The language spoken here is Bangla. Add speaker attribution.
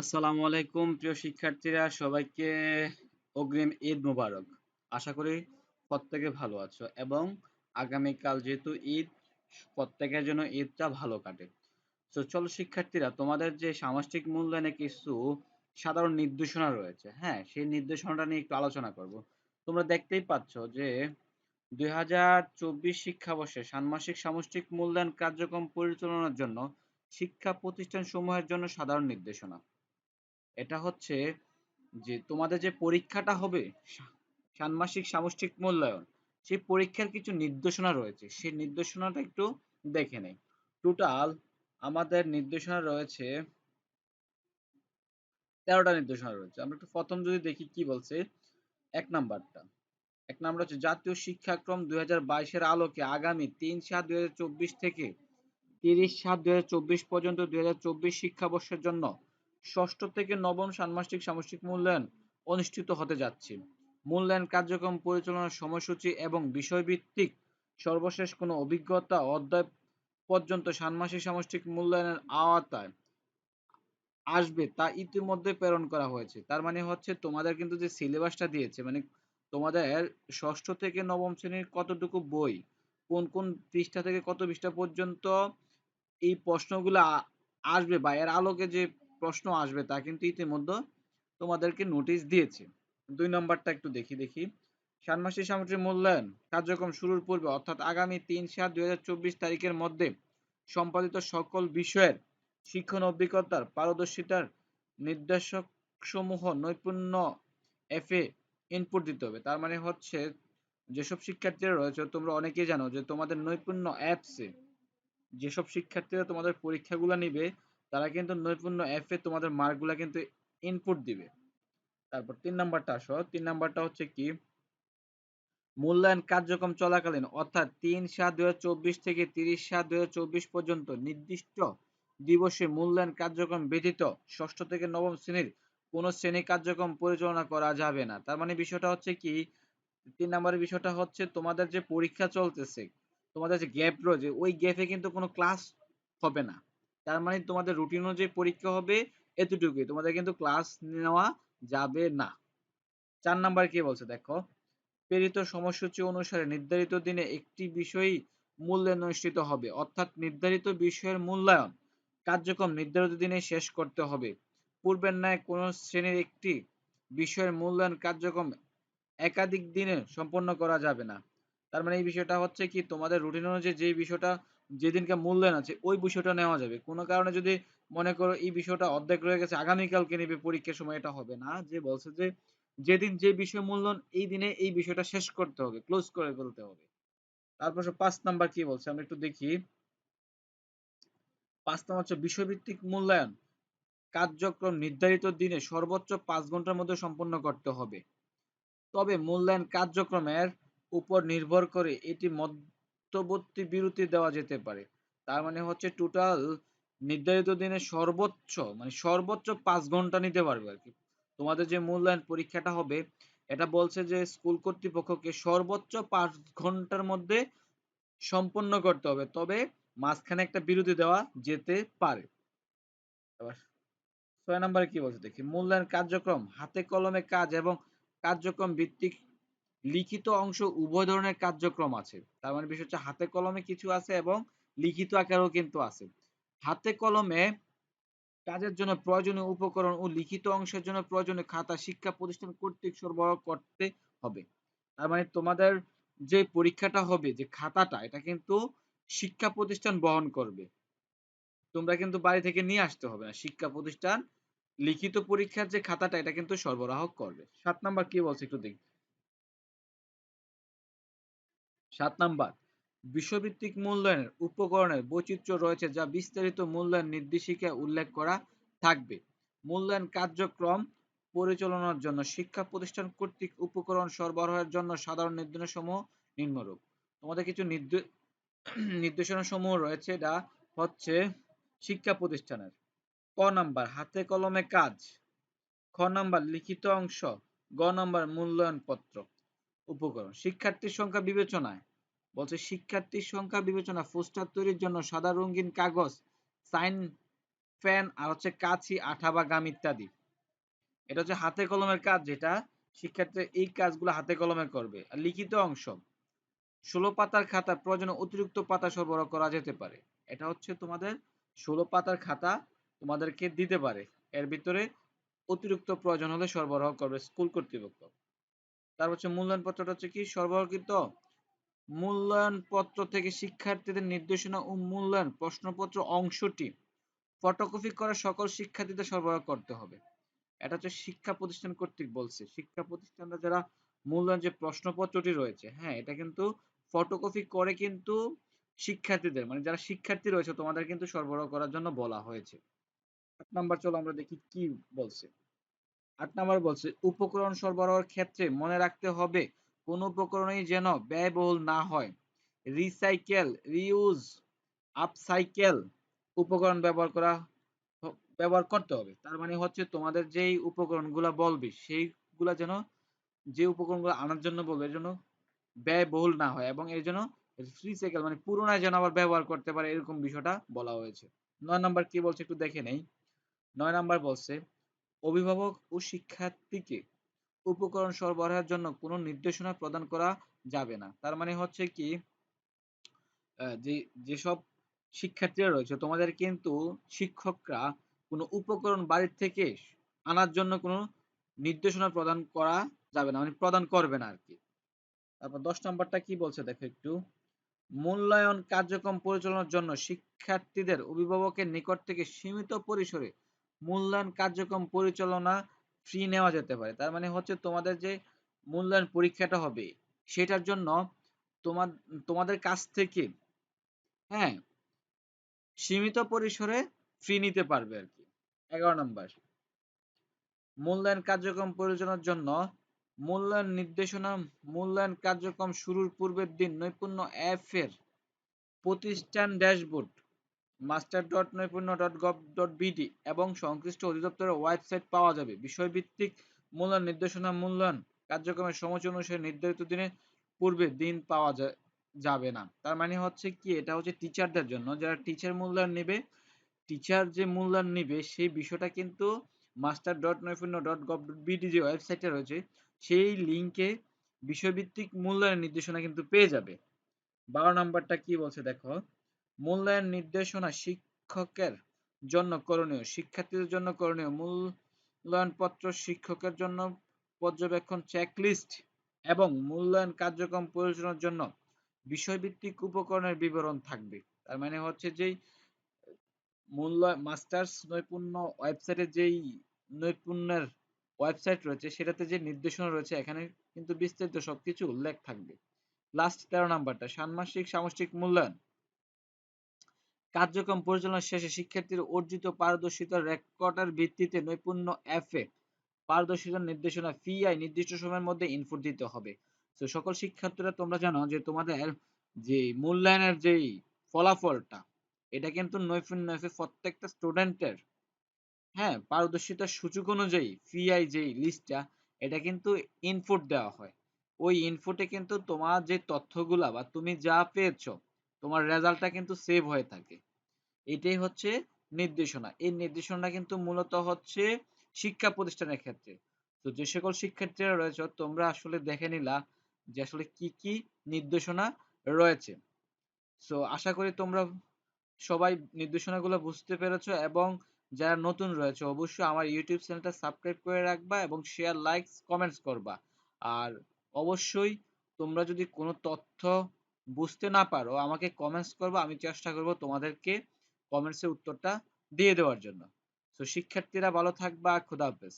Speaker 1: আসসালামু আলাইকুম, প্রিয় শিক্ষার্থীরা, সবাইকে অগ্রিম ঈদ মোবারক। আশা করি প্রত্যেকে ভালো আছো এবং আগামীকাল যেহেতু ঈদ, প্রত্যেকের জন্য ঈদটা ভালো কাটে। তো চলো শিক্ষার্থীরা, তোমাদের যে সামষ্টিক মূল্যায়নে কিছু সাধারণ নির্দেশনা রয়েছে হ্যাঁ সেই নির্দেশনাটা নিয়ে একটু আলোচনা করব। তোমরা দেখতেই পাচ্ছ যে দুই হাজার চব্বিশ শিক্ষাবর্ষে ষান্মাসিক সামষ্টিক মূল্যায়ন কার্যক্রম পরিচালনার জন্য শিক্ষা প্রতিষ্ঠান সমূহের জন্য সাধারণ নির্দেশনা। এটা হচ্ছে যে তোমাদের যে পরীক্ষাটা হবে ষান্মাসিক সামষ্টিক মূল্যায়ন, সেই পরীক্ষার কিছু নির্দেশনা রয়েছে। সেই নির্দেশনাটা একটু দেখে নেই। টোটাল আমাদের নির্দেশনা রয়েছে, তেরোটা নির্দেশনা রয়েছে। আমরা একটু প্রথম যদি দেখি কি বলছে, এক নাম্বারটা। এক নাম্বার হচ্ছে, জাতীয় শিক্ষাক্রম দুই হাজার বাইশের আলোকে আগামী তিন সাত দুই থেকে তিরিশ সাত দুই পর্যন্ত দুই হাজার চব্বিশ শিক্ষাবর্ষের জন্য ষষ্ঠ থেকে নবম ষান্মাসিক সামষ্টিক মূল্যায়ন অনুষ্ঠিত হতে যাচ্ছে। মূল্যায়ন কার্যক্রম পরিচালনার সময়সূচি এবং বিষয়ভিত্তিক সর্বশেষ কোনো অভিজ্ঞতা অধ্যায় পর্যন্ত ষান্মাসিক সামষ্টিক মূল্যায়নের আওতায় আসবে তা ইতিমধ্যে প্রেরণ করা হয়েছে। তার মানে হচ্ছে তোমাদের কিন্তু যে সিলেবাসটা দিয়েছে মানে তোমাদের ষষ্ঠ থেকে নবম শ্রেণির কতটুকু বই, কোন কোন পৃষ্ঠা থেকে কত পৃষ্ঠা পর্যন্ত এই প্রশ্নগুলো আসবে বা এর আলোকে যে প্রশ্ন আসবে তা কিন্তু ইতিমধ্যে তোমাদেরকে নোটিশ দিয়েছে। দুই নম্বরটা একটু দেখি দেখি। ষান্মাসিক সামগ্রিক মূল্যায়ন কার্যক্রম শুরুর পূর্বে অর্থাৎ আগামী তিন সাত দুই তারিখের মধ্যে সম্পাদিত সকল বিষয়ের শিক্ষণ অভিজ্ঞতার পারদর্শিতার নির্দেশক সমূহ নৈপুণ্য এফে ইনপুট দিতে হবে। তার মানে হচ্ছে যেসব শিক্ষার্থীরা রয়েছে, তোমরা অনেকেই জানো যে তোমাদের নৈপুণ্য অ্যাপসে যেসব শিক্ষার্থীরা তোমাদের পরীক্ষাগুলো নিবে তারা কিন্তু নৈপুণ্য অ্যাপে তোমাদের মার্কগুলো কিন্তু ইনপুট দিবে। তারপর তিন নাম্বারটা আসো। তিন নাম্বারটা হচ্ছে কি? মূল্যায়ন কার্যক্রম চলাকালীন, অর্থাৎ তিন সাত দুই থেকে তিরিশ সাত দুই পর্যন্ত নির্দিষ্ট দিবসে মূল্যায়ন কার্যক্রম ব্যতীত ষষ্ঠ থেকে নবম শ্রেণির কোন শ্রেণি কার্যক্রম পরিচালনা করা যাবে না। তার মানে বিষয়টা হচ্ছে কি? তিন নম্বরের বিষয়টা হচ্ছে তোমাদের যে পরীক্ষা চলতেছে, তোমাদের যে গ্যাপ রয়েছে, ওই গ্যাপে কিন্তু কোনো ক্লাস হবে না। তার মানে তোমাদের রুটিন অনুযায়ী পরীক্ষা হবে এতটুকুই। তোমাদের কিন্তু ক্লাস নেওয়া যাবে না। চার নাম্বার কি বলছে দেখো? প্রেরিত সময়সূচি অনুসারে নির্ধারিত দিনে একটি বিষয়ই মূল্যায়ন অনুষ্ঠিত হবে, অর্থাৎ নির্ধারিত বিষয়ের মূল্যায়ন কার্যক্রম নির্ধারিত দিনে শেষ করতে হবে। পূর্বের ন্যায় কোন শ্রেণির একটি বিষয়ের মূল্যায়ন কার্যক্রম একাধিক দিনে সম্পন্ন করা যাবে না। তার মানে এই বিষয়টা হচ্ছে কি, তোমাদের রুটিন অনুযায়ী যে বিষয়টা যেদিনকে মূল্যায়ন আছে ওই বিষয়টা নেওয়া যাবে। কোনো কারণে যদি মনে করো এই বিষয়টা অর্ধেক রয়ে গেছে, আগামীকালকে নেবে, পরীক্ষার সময় এটা হবে না। যে বলছে যে, যেদিন যে বিষয় মূল্যায়ন এই দিনে এই বিষয়টা শেষ করতে হবে ক্লোজ করে ফেলতে হবে। তারপর পাঁচ নাম্বার কি বলছে, আমরা একটু দেখি। পাঁচ নাম্বার হচ্ছে বিষয়ভিত্তিক মূল্যায়ন। কার্যক্রম নির্ধারিত দিনে সর্বোচ্চ পাঁচ ঘণ্টার মধ্যে সম্পন্ন করতে হবে। তবে মূল্যায়ন কার্যক্রমের উপর নির্ভর করে এটি মধ্যবর্তী বিরতি দেওয়া যেতে পারে। তার মানে হচ্ছে টোটাল নির্ধারিত দিনে সর্বোচ্চ মানে সর্বোচ্চ পাঁচ ঘণ্টা নিতে পারবে আর কি। তোমাদের যে মূল্যায়ন পরীক্ষাটা হবে, এটা বলছে যে স্কুল কর্তৃপক্ষকে সর্বোচ্চ পাঁচ ঘণ্টার মধ্যে সম্পন্ন করতে হবে, তবে মাঝখানে একটা বিরতি দেওয়া যেতে পারে। ছয় নম্বরে কি বলছে দেখি, মূল্যায়ন কার্যক্রম, হাতে কলমে কাজ এবং কার্যক্রম ভিত্তিক লিখিত অংশ উভয় ধরনের কার্যক্রম আছে। তার মানে বিষয় হচ্ছে হাতে কলমে কিছু আছে এবং লিখিত আকারেও কিন্তু আছে। হাতে কলমে কাজের জন্য প্রয়োজনীয় উপকরণ ও লিখিত অংশের জন্য প্রয়োজনীয় খাতা, শিক্ষা প্রতিষ্ঠান কর্তৃক সরবরাহ করতে হবে। তার মানে তোমাদের যে পরীক্ষাটা হবে, যে খাতাটা, এটা কিন্তু শিক্ষা প্রতিষ্ঠান বহন করবে। তোমরা কিন্তু বাড়ি থেকে নিয়ে আসতে হবে না। শিক্ষা প্রতিষ্ঠান লিখিত পরীক্ষার যে খাতাটা, এটা কিন্তু সরবরাহ করবে। সাত নাম্বার কি বলছে একটু দেখি। সাত নাম্বার বিষয়ভিত্তিক মূল্যায়নের উপকরণের বৈচিত্র্য রয়েছে যা বিস্তারিত মূল্যায়ন নির্দেশিকায় উল্লেখ করা থাকবে। মূল্যায়ন কার্যক্রম পরিচালনার জন্য শিক্ষা প্রতিষ্ঠান কর্তৃক উপকরণ সরবরাহের জন্য সাধারণ নির্দেশনাসমূহ নিম্নরূপ। তোমাদের কিছু নির্দেশনা সমূহ রয়েছে, এটা হচ্ছে শিক্ষা প্রতিষ্ঠানের। ক নাম্বার, হাতে কলমে কাজ। খ নাম্বার, লিখিত অংশ। গ নাম্বার মূল্যায়ন পত্র উপকরণ, শিক্ষার্থীর সংখ্যা বিবেচনায়। বলছে, শিক্ষার্থীর সংখ্যা বিবেচনা, পোস্টার তৈরির জন্য সাদা রঙিন কাগজ, সাইন ফ্যান আর হচ্ছে কাঁচি, আঠা বা গাম ইত্যাদি। এটা হচ্ছে হাতে কলমের কাজ, যেটা শিক্ষার্থী এই কাজগুলো হাতে কলমে করবে। আর লিখিত অংশ, ষোলো পাতার খাতা, প্রয়োজনে অতিরিক্ত পাতা সরবরাহ করা যেতে পারে। এটা হচ্ছে তোমাদের ষোলো পাতার খাতা তোমাদেরকে দিতে পারে। এর ভিতরে অতিরিক্ত প্রয়োজন হলে সরবরাহ করবে স্কুল কর্তৃপক্ষ। তারপর হচ্ছে মূল্যায়ন পত্রটা হচ্ছে কি? সরবরাহকৃত মূল্যায়ন পত্র থেকে শিক্ষার্থীদের নির্দেশনা ও মূল্যায়ন প্রশ্নপত্র অংশটি ফটোকপি করে সকল শিক্ষার্থীদের সরবরাহ করতে হবে। এটা হচ্ছে শিক্ষা প্রতিষ্ঠান কর্তৃক বলছে। শিক্ষা প্রতিষ্ঠানরা যারা মূল্যায়ন যে প্রশ্নপত্রটি রয়েছে হ্যাঁ এটা কিন্তু ফটোকপি করে কিন্তু শিক্ষার্থীদের মানে যারা শিক্ষার্থী রয়েছে তোমাদের কিন্তু সরবরাহ করার জন্য বলা হয়েছে। আট নাম্বার চলো আমরা দেখি কি বলছে। আট নাম্বার বলছে, উপকরণ সরবরাহের ক্ষেত্রে মনে রাখতে হবে কোন উপকরণই যেন ব্যয়বহুল না হয়। রিসাইকেল রিউজ আপসাইকেল উপকরণ ব্যবহার করা ব্যবহার করতে হবে। তার মানে হচ্ছে তোমাদের যেই উপকরণগুলো বলবে, সেইগুলা যেন, যে উপকরণগুলো আনার জন্য বলবে, এর জন্য ব্যয়বহুল না হয় এবং এর জন্য রিসাইকেল মানে পুরোনায় যেন আবার ব্যবহার করতে পারে, এরকম বিষয়টা বলা হয়েছে। নয় নাম্বার কি বলছে একটু দেখে নেই। নয় নাম্বার বলছে, অভিভাবক ও শিক্ষার্থীকে উপকরণ সরবরাহের জন্য কোনো নির্দেশনা প্রদান করা যাবে না। তার মানে হচ্ছে কি যে, যেসব শিক্ষার্থীরা রয়েছে, তোমাদের কিন্তু শিক্ষকরা কোনো উপকরণ বাড়ির থেকে আনার জন্য কোনো নির্দেশনা প্রদান করা যাবে না মানে প্রদান করবে না আর কি তারপর দশ নম্বরটা কি বলছে দেখো একটু। মূল্যায়ন কার্যক্রম পরিচালনার জন্য শিক্ষার্থীদের অভিভাবকের নিকট থেকে সীমিত পরিসরে মূল্যায়ন কার্যক্রম পরিচালনা ফ্রি নেওয়া যেতে পারে। তার মানে হচ্ছে তোমাদের যে মূল্যায়ন পরীক্ষাটা হবে, সেটার জন্য তোমার তোমাদের কাছ থেকে হ্যাঁ সীমিত পরিসরে ফ্রি নিতে পারবে আর কি। এগারো নম্বর, মূল্যায়ন কার্যক্রম পরিচালনার জন্য মূল্যায়ন নির্দেশনা, মূল্যায়ন কার্যক্রম শুরুর পূর্বের দিন নৈপুণ্য অ্যাপ এর প্রতিষ্ঠান dashboard master dot Noipunno dot gov dot BD এবং সংশ্লিষ্ট অধিদপ্তরের ওয়েবসাইট পাওয়া যাবে। বিষয়ভিত্তিক মূল্যায়ন, নির্দেশনা মূল্যায়ন কার্যক্রমের সময় অনুসারে নির্ধারিত দিনে পূর্বে দিন পাওয়া যাবে না। তার মানে হচ্ছে কি, এটা হচ্ছে টিচারদের জন্য। যারা টিচার মূল্যায়ন নেবে টিচার যে মূল্যায়ন নেবে, সেই বিষয়টা কিন্তু master dot Noipunno dot gov dot BD যে ওয়েবসাইটে রয়েছে, সেই লিঙ্কে বিষয়ভিত্তিক মূল্যায়ন নির্দেশনা কিন্তু পেয়ে যাবে। বারো নাম্বারটা কি বলছে দেখো? মূল্যায়ন নির্দেশনা শিক্ষকের জন্য করণীয়, শিক্ষার্থীদের জন্য করণীয় মূল্যায়ন পত্র শিক্ষকের জন্য পর্যবেক্ষণ চেকলিস্ট এবং মূল্যায়ন কার্যক্রম পরিচালনার জন্য বিষয়ভিত্তিক উপকরণের বিবরণ থাকবে। তার মানে হচ্ছে যেই মূল্যায়ন মাস্টার্স নৈপুণ্য ওয়েবসাইটে যেই নৈপুণ্যের ওয়েবসাইট রয়েছে, সেটাতে যে নির্দেশনা রয়েছে, এখানে কিন্তু বিস্তারিত সবকিছু উল্লেখ থাকবে। লাস্ট তেরো নাম্বারটা, ষান্মাসিক সামষ্টিক মূল্যায়ন। কার্যক্রম পরিচালনা শেষে শিক্ষার্থীর অর্জিত পারদর্শিতার রেকর্ডের ভিত্তিতে নৈপুণ্য এফে পারদর্শিতার নির্দেশনা ফিআই নির্দিষ্ট সময়ের মধ্যে ইনপুট দিতে হবে। তো সকল শিক্ষার্থীরা তোমরা জানো যে তোমাদের যে মূল্যায়নের যেই ফলাফলটা, এটা কিন্তু নৈপুণ্য এফে প্রত্যেকটা স্টুডেন্টের হ্যাঁ পারদর্শিতার সূচক অনুযায়ী ফিআই যেই লিস্টটা এটা কিন্তু ইনপুট দেওয়া হয়। ওই ইনপুটে কিন্তু তোমার যে তথ্যগুলা বা তুমি যা পেয়েছ তোমার রেজাল্টটা কিন্তু সেভ হয়ে থাকে। এটাই হচ্ছে নির্দেশনা। এই নির্দেশনা কিন্তু মূলত হচ্ছে শিক্ষা প্রতিষ্ঠানের ক্ষেত্রে। তো যে সকল শিক্ষার্থীরা রয়েছে, তোমরা আসলে দেখে নিলা যে আসলে কি কি নির্দেশনা রয়েছে। সো আশা করি তোমরা সবাই নির্দেশনাগুলো বুঝতে পেরেছ এবং যারা নতুন রয়েছে, অবশ্যই আমার ইউটিউব চ্যানেলটা সাবস্ক্রাইব করে রাখবা এবং শেয়ার লাইকস কমেন্টস করবা। আর অবশ্যই তোমরা যদি কোনো তথ্য বুঝতে না পারো, আমাকে কমেন্টস করব, আমি চেষ্টা করব তোমাদেরকে কমেন্টসের উত্তরটা দিয়ে দেওয়ার জন্য। তো শিক্ষার্থীরা ভালো থাকবা, খুদা হাফেজ।